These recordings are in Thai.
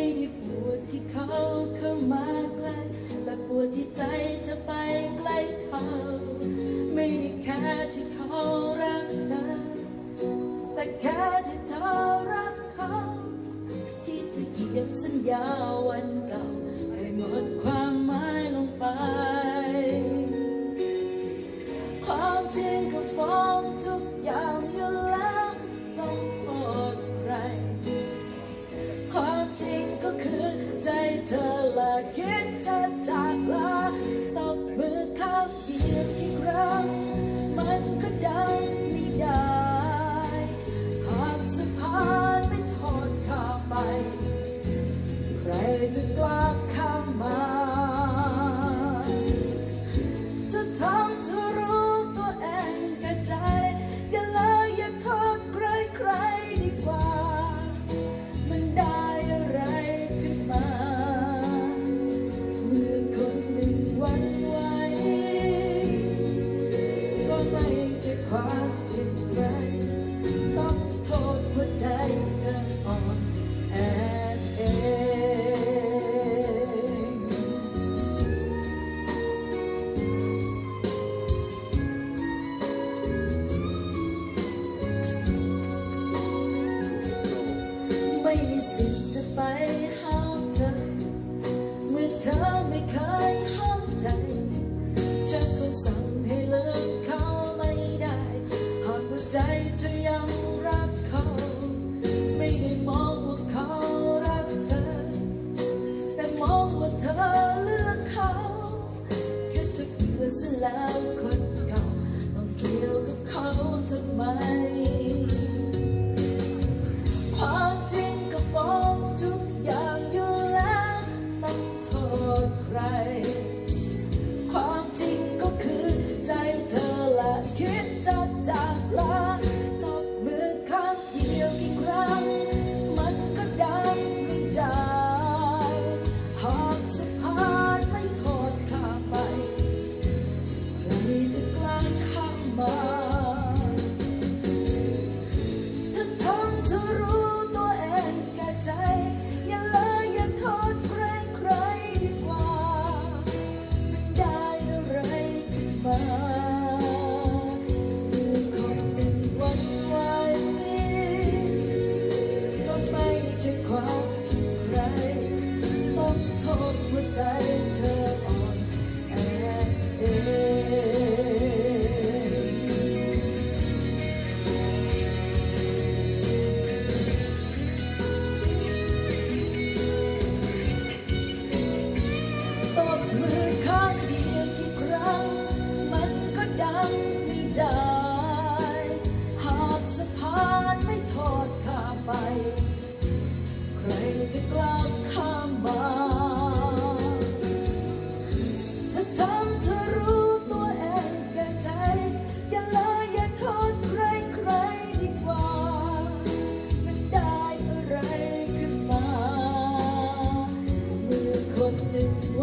ไม่ได้ปวดที่เขาเข้ามาใกล้แต่ปวดที่ใจจะไปใกล้เขา ไม่ได้แค่ที่เขารักเธอ แต่แค่ที่เธอรักเขา ที่จะเขียนสัญญาวันเก่าให้หมดความหมายลงไป ความจริงก็ฟ้องทุกอย่างอยู่แล้วต้องโทษใคร ความจริง จะกล้าข้ามมา ไม่มีสิทธิ์จะไปหา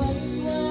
one more.